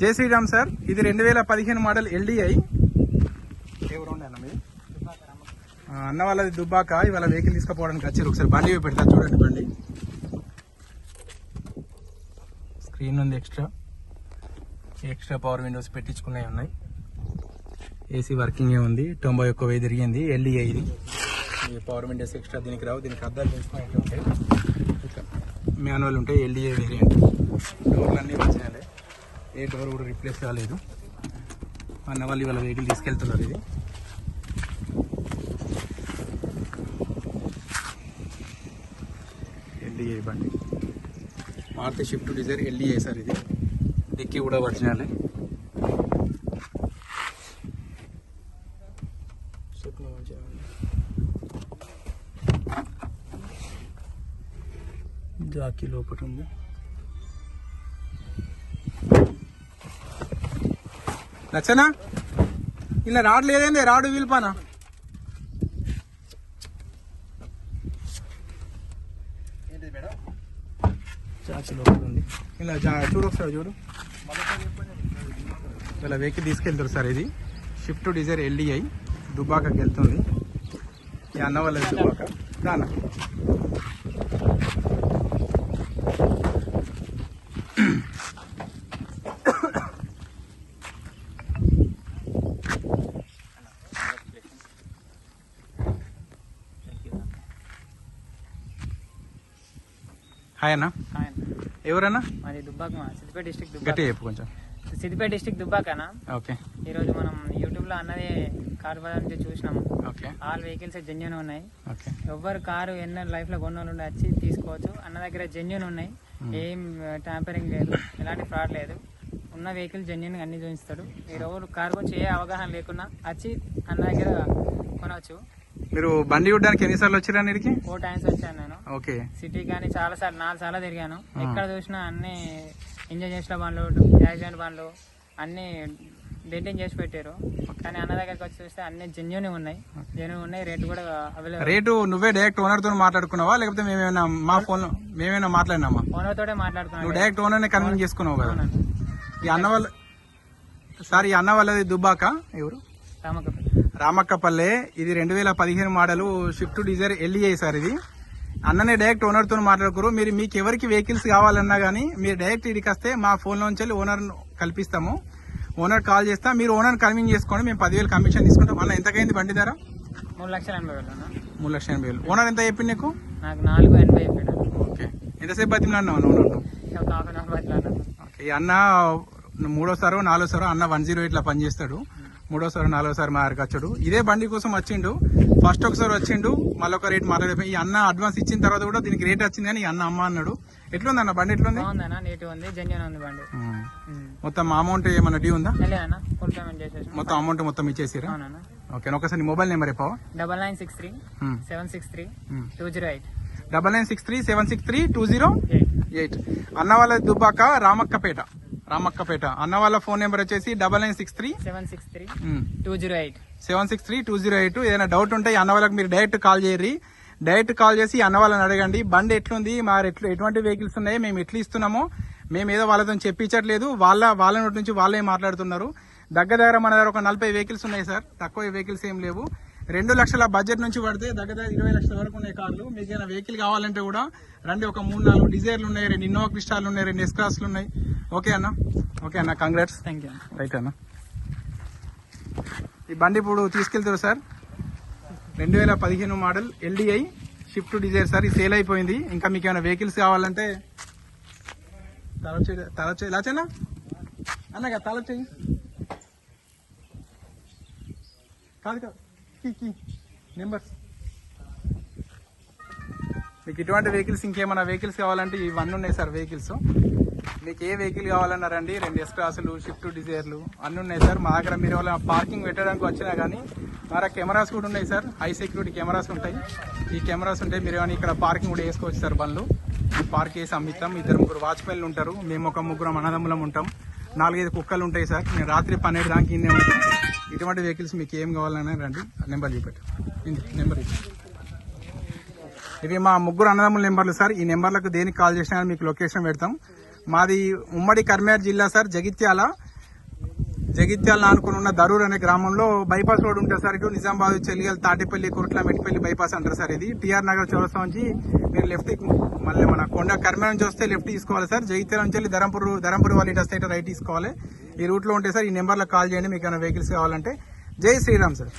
జై శ్రీరామ్ సార్. ఇది రెండు వేల పదిహేను మోడల్ ఎల్డిఐ. ఎవరు అన్న మీది అన్న వాళ్ళది దుబ్బాక ఇవాళ వెహికల్ తీసుకుపోవడానికి వచ్చారు. ఒకసారి బండి పెడతా చూడండి బండి. స్క్రీన్ ఉంది ఎక్స్ట్రా ఎక్స్ట్రా పవర్ విండోస్ పెట్టించుకునే ఉన్నాయి. ఏసీ వర్కింగ్ ఉంది. తొంభై ఒక్క వెయ్యి తిరిగింది ఎల్ఈఐ ఇది. ఈ పవర్ విండోస్ ఎక్స్ట్రా దీనికి రావు. దీనికి అద్దాలు పెంచుకునేవి ఉంటాయి ఇట్లా ఉంటాయి ఎల్ఈఐ వేరియంట్ ఏ డోర్ కూడా రిప్లేస్ కాలేదు. అన్న వాళ్ళు ఇవాళ వెహికల్ తీసుకెళ్తున్నారు ఇది. ఎల్ఈఏ బండి. Maruti Swift Dzire LEA sir ఇది. డిక్కీ కూడా ఒరిజినల్. జాకీ లోపల ఉంది. నచ్చనా? ఇలా రాడు లేదండి రాడు వీల్పానా. ఇలా చూడు ఒకసారి చూడు. ఇలా వెహికల్ తీసుకెళ్తారు సార్ ఇది. షిఫ్ట్ డిజైర్ ఎల్డిఐ దుబాకకి వెళ్తుంది. ఈ అన్న వాళ్ళ దుబాక. దానా హాయ్ అన్న. ఎవరన్నా? మాది దుబ్బాక మా సిద్దిపేట డిస్టిక్ గట్టి దుబ్బాక చెప్పు కొంచెం. సిద్దిపేట డిస్టిక్ దుబ్బాకనా? ఓకే. ఈరోజు మనం యూట్యూబ్లో అన్నది కార్ బజార్ నుంచి చూసినాము. ఓకే. ఆల్ వెహికల్స్ జెన్యున్ ఉన్నాయి. ఓకే. ఎవరు కారు ఎన్నో లైఫ్లో కొన్న వాళ్ళు వచ్చి తీసుకోవచ్చు. అన్న దగ్గర జెన్యున్ ఉన్నాయి. ఏం ట్యాంపరింగ్ లేదు. ఎలాంటి ఫ్రాడ్ లేదు. ఉన్న వెహికల్ జెన్యున్ అన్ని చూపిస్తాడు. మీరు ఎవరు కారు గురించి ఏ అవగాహన లేకున్నా వచ్చి అన్న దగ్గర కొనవచ్చు మీరు బండి చూడడానికి ఎన్నిసార్లు వచ్చారా ఇక్కడికి ఫోర్ టైమ్స్ వచ్చాను నేను. ఓకే. సిటీ కానీ చాలా సార్లు నాలుగు సార్లు తిరిగాను. ఎక్కడ చూసినా అన్ని ఇంజన్ చేసిన బండ్లు యాక్సిడెంట్ బండ్లు అన్ని డెంటింగ్ చేసి పెట్టారు. కానీ అన్న దగ్గరికి వచ్చి చూస్తే అన్ని జెన్యున్ ఉన్నాయి. జెన్యున్ ఉన్నాయి. రేట్ కూడా అవైలబుల్ రేటు నువ్వే డైరెక్ట్ ఓనర్తో మాట్లాడుకున్నావా? లేకపోతే మేమేమైనా మా ఫోన్ మేమేమైనా మాట్లాడినామా? ఓనర్ తోటే నువ్వు మాట్లాడుకున్నాను డైరెక్ట్ ఓనర్ని కన్విన్స్ చేసుకున్నావు కదా. ఈ అన్న వాళ్ళ సార్ ఈ అన్న వాళ్ళది దుబ్బాక? ఎవరు? రామకపల్లి రామక్కపల్లె ఇది రెండు వేల పదిహేను model Swift Dzire LEI sir ఇది. అన్ననే డైరెక్ట్ ఓనర్తో మాట్లాడుకోరు. మీరు మీకు ఎవరికి వెహికల్స్ కావాలన్నా కానీ మీరు డైరెక్ట్ ఇడికి వస్తే మా ఫోన్ నుంచి ఓనర్ కల్పిస్తాము. ఓనర్ కాల్ చేస్తా. మీరు ఓనర్ కన్విన్స్ చేసుకోండి. మేము పదివేలు కమిషన్ తీసుకుంటాం. అన్న ఎంతకైంది బండి ధర? మూడు లక్షల ఎనభై వేలు అన్న. మూడు లక్షల ఎనభై వేలు. ఓనర్ ఎంత చెప్పింది నీకు? నాకు నాలుగు ఎనభై ఓకే. ఎంతసేపు బతిమలాడినావు? Owner okay. అన్న మూడోసారో నాలుగోసారో అన్న వన్ జీరో ఎయిట్లో పనిచేస్తాడు. మూడోసారి నాలుగోసారి మా దగ్గరికి వచ్చాడు. ఇదే బండి కోసం వచ్చిండు. ఫస్ట్ ఒకసారి వచ్చిండు. మళ్ళీ ఒక రేట్ మాట్లాడి ఈ అన్న అడ్వాన్స్ ఇచ్చిన తర్వాత కూడా దీనికి రేట్ వచ్చింది కానీ ఈ అన్న అమ్మ అన్నాడు. ఎట్లుంది? అన్న బండి. ఎట్లుంది. మొత్తం అమౌంట్ ఏమన్నా డ్యూ ఉందా? మొత్తం అమౌంట్ మొత్తం ఇచ్చేసిరా? ఓకే ఒకసారి మొబైల్ నెంబర్ చెప్పవా? Double nine six three seven six three two zero eight. Double nine six three seven six three two zero eight. అన్న వాళ్ళ దుబ్బాక రామక్కపేట. రామక్కపేట. అన్న వాళ్ళ ఫోన్ నెంబర్ వచ్చేసి double nine six three seven six three two zero eight. Seven six three two zero eight. ఏదైనా doubt ఉంటే అన్న వాళ్ళకి మీరు డైరెక్ట్ కాల్ చేయరి డైరెక్ట్ కాల్ చేసి అన్న వాళ్ళని అడగండి. బండి ఎట్లుంది? మా ఎట్లు ఎటువంటి వెహికల్స్ ఉన్నాయి? మేము ఎట్లా ఇస్తున్నామో మేము ఏదో వాళ్ళతో చెప్పించట్లేదు. వాళ్ళ వాళ్ళ నోటి నుంచి వాళ్ళే మాట్లాడుతున్నారు. దగ్గర దగ్గర మన దగ్గర ఒక నలభై వెహికల్స్ ఉన్నాయి సార్. తక్కువ వెహికల్స్ ఏం లేవు. రెండు లక్షల బడ్జెట్ నుంచి పడితే దగ్గర దగ్గర ఇరవై లక్షల వరకు ఉన్నాయి కార్లు. మీకు ఏదైనా వెహికల్ కావాలంటే కూడా రండి ఒక మూడు నాలుగు డిజైర్లు ఉన్నాయి రెండు ఇన్నోవా క్రిస్టాలు ఉన్నాయి రెండు ఎస్క్రాస్లు ఉన్నాయి. ఓకే అన్న? ఓకే అన్న కంగ్రాట్స్ థ్యాంక్ యూ రైట్ అన్న? ఈ బండి ఇప్పుడు తీసుకెళ్తారు సార్. రెండు వేల పదిహేను model LDI Swift Dzire sir ఇది సేల్ అయిపోయింది. ఇంకా మీకు ఏమైనా వెహికల్స్ కావాలంటే తలచే తలచే లాచేనా అన్నగా తలచేయి. కాదు కాదు. నెంబర్స్ మీకు ఇటువంటి వెహికల్స్ ఇంకేమైనా వెహికల్స్ కావాలంటే ఇవన్నీ ఉన్నాయి సార్ వెహికల్స్ మీకు ఏ వెహికల్ కావాలన్నారండి రెండు. ఎస్క్రాసులు షిఫ్ట్ డిజైర్లు అన్నీ ఉన్నాయి సార్. మా దగ్గర మీరు వాళ్ళ పార్కింగ్ పెట్టడానికి వచ్చినా కానీ మా కెమెరాస్ కూడా ఉన్నాయి సార్. హై సెక్యూరిటీ కెమెరాస్ ఉంటాయి. ఈ కెమెరాస్ ఉంటాయి మీరు ఏమైనా ఇక్కడ పార్కింగ్ కూడా వేసుకోవచ్చు సార్ బండ్లు. పార్క్ చేసి అమ్మిస్తాం. ఇద్దరు ముగ్గురు వాచ్మెన్లు ఉంటారు. మేము ఒక ముగ్గురం అన్నదమ్ములం ఉంటాం. నాలుగైదు కుక్కలు ఉంటాయి సార్. నేను రాత్రి పన్నెండు దానికి ఇన్నే ఉంటాం. ఇటువంటి వెహికల్స్ మీకు ఏం కావాలన్నా రండి. నెంబర్ చూపెట్టు. నెంబర్ ఇది ఇవి మా ముగ్గురు అన్నదమ్ముల నెంబర్లు సార్. ఈ నెంబర్లకు దేనికి కాల్ చేసినా మీకు లొకేషన్ పెడతాం. మాది ఉమ్మడి కర్మేర్ జిల్లా సార్ జగిత్యాల. జగిత్యాల అనుకుని ఉన్న దరూర్ అనే గ్రామంలో బైపాస్ రోడ్ ఉంటుంది సార్. ఇటు నిజామాబాద్ చెల్లిగల్ తాటిపల్లి కురుట్ల మెట్టిపల్లి బైపాస్ అంటారు సార్ ఇది. టిఆర్ నగర్ చౌరస్తా నుంచి మీరు లెఫ్ట్ మళ్ళీ మన కొండ కర్మ నుంచి వస్తే లెఫ్ట్ తీసుకోవాలి సార్. జగిత్యాల నుంచి వెళ్ళి ధరంపూర్ ధరంపూర్ వాళ్ళు ఇటు వస్తే రైట్ తీసుకోవాలి. ఈ రూట్లో ఉంటే సార్ ఈ నెంబర్లో కాల్ చేయండి. మీకు ఏమైనా వెహికల్స్ కావాలంటే జై శ్రీరామ్ సార్.